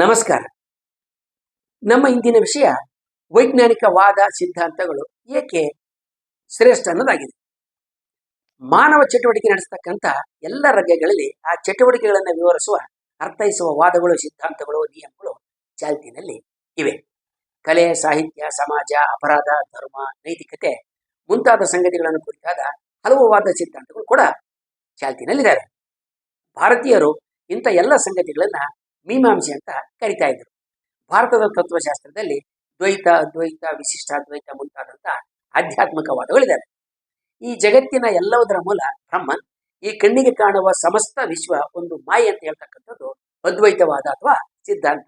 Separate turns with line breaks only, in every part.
ನಮಸ್ಕಾರ. ನಮ್ಮ ಇಂದಿನ ವಿಷಯ ವೈಜ್ಞಾನಿಕ ವಾದ ಸಿದ್ಧಾಂತಗಳು ಏಕೆ ಶ್ರೇಷ್ಠ ಅನ್ನೋದಾಗಿದೆ. ಮಾನವ ಚಟುವಟಿಕೆ ನಡೆಸ್ತಕ್ಕಂಥ ಎಲ್ಲ ರಂಗಗಳಲ್ಲಿ ಆ ಚಟುವಟಿಕೆಗಳನ್ನು ವಿವರಿಸುವ, ಅರ್ಥೈಸುವ ವಾದಗಳು, ಸಿದ್ಧಾಂತಗಳು, ನಿಯಮಗಳು ಚಾಲ್ತಿನಲ್ಲಿ ಇವೆ. ಕಲೆ, ಸಾಹಿತ್ಯ, ಸಮಾಜ, ಅಪರಾಧ, ಧರ್ಮ, ನೈತಿಕತೆ ಮುಂತಾದ ಸಂಗತಿಗಳನ್ನು ಕುರಿತಾದ ಹಲವು ವಾದ ಸಿದ್ಧಾಂತಗಳು ಕೂಡ ಚಾಲ್ತಿನಲ್ಲಿದ್ದಾರೆ ಭಾರತೀಯರು ಇಂಥ ಎಲ್ಲ ಸಂಗತಿಗಳನ್ನ ಮೀಮಾಂಸೆ ಅಂತ ಕರಿತಾ ಇದ್ರು. ಭಾರತದ ತತ್ವಶಾಸ್ತ್ರದಲ್ಲಿ ದ್ವೈತ, ಅದ್ವೈತ ವಿಶಿಷ್ಟಾದ್ವೈತ ಮುಂತಾದಂಥ ಆಧ್ಯಾತ್ಮಿಕವಾದಗಳಿದ್ದಾವೆ ಈ ಜಗತ್ತಿನ ಎಲ್ಲವುದರ ಮೂಲ ಬ್ರಹ್ಮನ್, ಈ ಕಣ್ಣಿಗೆ ಕಾಣುವ ಸಮಸ್ತ ವಿಶ್ವ ಒಂದು ಮಾಯೆ ಅಂತ ಹೇಳ್ತಕ್ಕಂಥದ್ದು ಅದ್ವೈತವಾದ ಅಥವಾ ಸಿದ್ಧಾಂತ.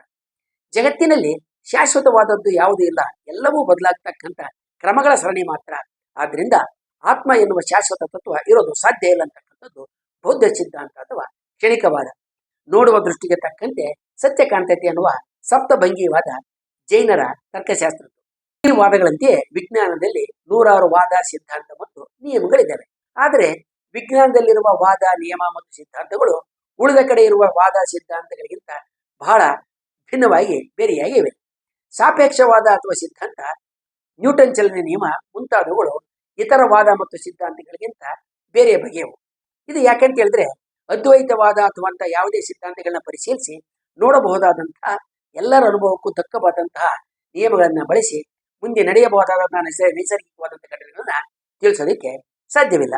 ಜಗತ್ತಿನಲ್ಲಿ ಶಾಶ್ವತವಾದದ್ದು ಯಾವುದೂ ಇಲ್ಲ, ಎಲ್ಲವೂ ಬದಲಾಗ್ತಕ್ಕಂಥ ಕ್ರಮಗಳ ಸರಣಿ ಮಾತ್ರ. ಆದ್ರಿಂದ ಆತ್ಮ ಎನ್ನುವ ಶಾಶ್ವತ ತತ್ವ ಇರೋದು ಸಾಧ್ಯ ಇಲ್ಲ ಅಂತಕ್ಕಂಥದ್ದು ಬೌದ್ಧ ಸಿದ್ಧಾಂತ ಅಥವಾ ಕ್ಷಣಿಕವಾದ ನೋಡುವ ದೃಷ್ಟಿಗೆ ತಕ್ಕಂತೆ ಸತ್ಯ ಕಾಣ್ತೈತಿ ಅನ್ನುವ ಸಪ್ತಭಂಗಿವಾದ ಜೈನರ ತರ್ಕಶಾಸ್ತ್ರ. ಈ ವಾದಗಳಂತೆಯೇ ವಿಜ್ಞಾನದಲ್ಲಿ ನೂರಾರು ವಾದ ಸಿದ್ಧಾಂತ ಮತ್ತು ನಿಯಮಗಳಿದ್ದಾವೆ. ಆದರೆ ವಿಜ್ಞಾನದಲ್ಲಿರುವ ವಾದ, ನಿಯಮ ಮತ್ತು ಸಿದ್ಧಾಂತಗಳು ಉಳಿದ ಕಡೆ ಇರುವ ವಾದ, ಸಿದ್ಧಾಂತಗಳಿಗಿಂತ ಬಹಳ ಭಿನ್ನವಾಗಿ ಬೇರೆಯಾಗಿವೆ. ಸಾಪೇಕ್ಷವಾದ ಅಥವಾ ಸಿದ್ಧಾಂತ, ನ್ಯೂಟನ್ ಚಲನೆ ನಿಯಮ ಮುಂತಾದವುಗಳು ಇತರ ವಾದ ಮತ್ತು ಸಿದ್ಧಾಂತಗಳಿಗಿಂತ ಬೇರೆ ಬಗೆಯವು. ಇದು ಯಾಕೆಂತ ಹೇಳಿದ್ರೆ ಅದ್ವೈತವಾದ ಅಥವಾ ಅಂತ ಯಾವುದೇ ಸಿದ್ಧಾಂತಗಳನ್ನ ಪರಿಶೀಲಿಸಿ ನೋಡಬಹುದಾದಂತಹ ಎಲ್ಲರ ಅನುಭವಕ್ಕೂ ತಕ್ಕವಾದಂತಹ ನಿಯಮಗಳನ್ನ ಬಳಸಿ ಮುಂದೆ ನಡೆಯಬಹುದಾದಂತಹ ನೈಸ- ನೈಸರ್ಗಿಕವಾದಂತಹ ಘಟನೆಗಳನ್ನ ತಿಳಿಸೋದಕ್ಕೆ ಸಾಧ್ಯವಿಲ್ಲ.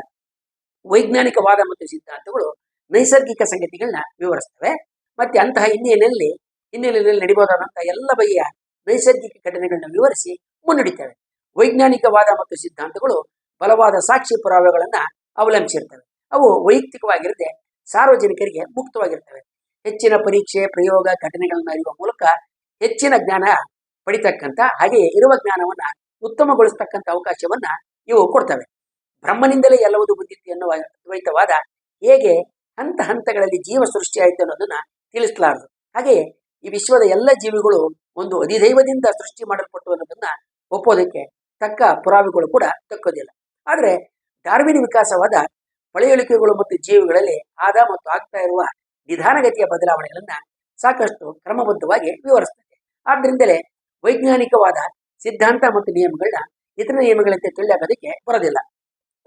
ವೈಜ್ಞಾನಿಕವಾದ ಮತ್ತು ಸಿದ್ಧಾಂತಗಳು ನೈಸರ್ಗಿಕ ಸಂಗತಿಗಳನ್ನ ವಿವರಿಸ್ತವೆ. ಮತ್ತೆ ಅಂತಹ ಹಿನ್ನೆಲೆಯಲ್ಲಿ ಹಿನ್ನೆಲೆಯಲ್ಲಿ ನಡಿಬಹುದಾದಂತಹ ಎಲ್ಲ ಬಗೆಯ ನೈಸರ್ಗಿಕ ಘಟನೆಗಳನ್ನ ವಿವರಿಸಿ ಮುನ್ನಡಿತವೆ. ವೈಜ್ಞಾನಿಕವಾದ ಮತ್ತು ಸಿದ್ಧಾಂತಗಳು ಬಲವಾದ ಸಾಕ್ಷಿ ಪುರಾವೆಗಳನ್ನ ಅವಲಂಬಿಸಿರ್ತವೆ. ಅವು ವೈಯಕ್ತಿಕವಾಗಿರದೆ ಸಾರ್ವಜನಿಕರಿಗೆ ಮುಕ್ತವಾಗಿರ್ತವೆ. ಹೆಚ್ಚಿನ ಪರೀಕ್ಷೆ, ಪ್ರಯೋಗ, ಘಟನೆಗಳನ್ನು ಅರಿಯುವ ಮೂಲಕ ಹೆಚ್ಚಿನ ಜ್ಞಾನ ಪಡಿತಕ್ಕಂಥ ಹಾಗೆಯೇ ಇರುವ ಜ್ಞಾನವನ್ನ ಉತ್ತಮಗೊಳಿಸ್ತಕ್ಕಂಥ ಅವಕಾಶವನ್ನ ಇವು ಕೊಡ್ತವೆ. ಬ್ರಹ್ಮನಿಂದಲೇ ಎಲ್ಲವೂ ಬಂದಿತ್ತು ಎನ್ನುವ ದ್ವೈತವಾದ ಹೇಗೆ ಹಂತ ಹಂತಗಳಲ್ಲಿ ಜೀವ ಸೃಷ್ಟಿಯಾಯಿತು ಅನ್ನೋದನ್ನ ತಿಳಿಸಲಾರದು. ಹಾಗೆಯೇ ಈ ವಿಶ್ವದ ಎಲ್ಲ ಜೀವಿಗಳು ಒಂದು ಅಧಿದೈವದಿಂದ ಸೃಷ್ಟಿ ಮಾಡಲ್ಪಟ್ಟು ಅನ್ನೋದನ್ನ ಒಪ್ಪೋದಕ್ಕೆ ತಕ್ಕ ಪುರಾವೆಗಳು ಕೂಡ ತಕ್ಕೋದಿಲ್ಲ ಆದರೆ ಡಾರ್ವಿನ್ ವಿಕಾಸವಾದ ಪಳೆಯುಳಿಕೆಗಳು ಮತ್ತು ಜೀವಿಗಳಲ್ಲಿ ಆದ ಮತ್ತು ಆಗ್ತಾ ಇರುವ ನಿಧಾನಗತಿಯ ಬದಲಾವಣೆಗಳನ್ನ ಸಾಕಷ್ಟು ಕ್ರಮಬದ್ಧವಾಗಿ ವಿವರಿಸ್ತದೆ. ಆದ್ರಿಂದಲೇ ವೈಜ್ಞಾನಿಕವಾದ ಸಿದ್ಧಾಂತ ಮತ್ತು ನಿಯಮಗಳನ್ನ ಇತರ ನಿಯಮಗಳಂತೆ ತಿಳಿಯಾಗೋದಕ್ಕೆ ಬರೋದಿಲ್ಲ.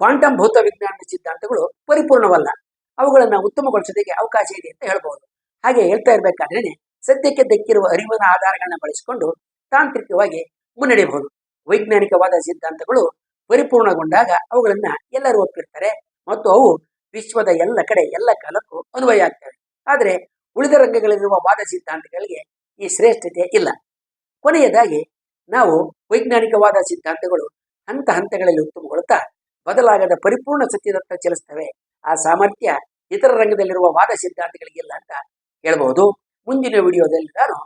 ಕ್ವಾಂಟಮ್ ಭೌತ ವಿಜ್ಞಾನದ ಸಿದ್ಧಾಂತಗಳು ಪರಿಪೂರ್ಣವಲ್ಲ. ಅವುಗಳನ್ನ ಉತ್ತಮಗೊಳಿಸೋದಕ್ಕೆ ಅವಕಾಶ ಇದೆ ಅಂತ ಹೇಳ್ಬಹುದು ಹಾಗೆ ಹೇಳ್ತಾ ಇರಬೇಕಾದ್ರೆ ಸದ್ಯಕ್ಕೆ ದಕ್ಕಿರುವ ಅರಿವಿನ ಆಧಾರಗಳನ್ನ ಬಳಸಿಕೊಂಡು ತಾಂತ್ರಿಕವಾಗಿ ಮುನ್ನಡೆಯಬಹುದು. ವೈಜ್ಞಾನಿಕವಾದ ಸಿದ್ಧಾಂತಗಳು ಪರಿಪೂರ್ಣಗೊಂಡಾಗ ಅವುಗಳನ್ನ ಎಲ್ಲರೂ ಒಪ್ಪಿರ್ತಾರೆ ಮತ್ತು ಅವು ವಿಶ್ವದ ಎಲ್ಲ ಕಡೆ, ಎಲ್ಲ ಕಾಲಕ್ಕೂ ಅನ್ವಯ ಆಗ್ತವೆ. ಆದರೆ ಉಳಿದ ರಂಗಗಳಲ್ಲಿರುವ ವಾದ ಸಿದ್ಧಾಂತಗಳಿಗೆ ಈ ಶ್ರೇಷ್ಠತೆ ಇಲ್ಲ. ಕೊನೆಯದಾಗಿ, ನಾವು ವೈಜ್ಞಾನಿಕವಾದ ಸಿದ್ಧಾಂತಗಳು ಹಂತ ಹಂತಗಳಲ್ಲಿ ಉತ್ತಮಗೊಳ್ಳುತ್ತಾ ಬದಲಾಗದ ಪರಿಪೂರ್ಣ ಸತ್ಯದತ್ತ ಚಲಿಸ್ತವೆ. ಆ ಸಾಮರ್ಥ್ಯ ಇತರ ರಂಗದಲ್ಲಿರುವ ವಾದ ಸಿದ್ಧಾಂತಗಳಿಗಿಲ್ಲ ಅಂತ ಹೇಳಬಹುದು. ಮುಂದಿನ ವಿಡಿಯೋದಲ್ಲಿ ನಾನು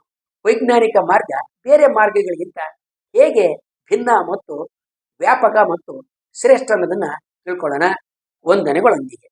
ವೈಜ್ಞಾನಿಕ ಮಾರ್ಗ ಬೇರೆ ಮಾರ್ಗಗಳಿಗಿಂತ ಹೇಗೆ ಭಿನ್ನ ಮತ್ತು ವ್ಯಾಪಕ ಮತ್ತು ಶ್ರೇಷ್ಠ ಅನ್ನೋದನ್ನ ತಿಳ್ಕೊಳ್ಳೋಣ. ವಂದನೆಗಳೊಂದಿಗೆ.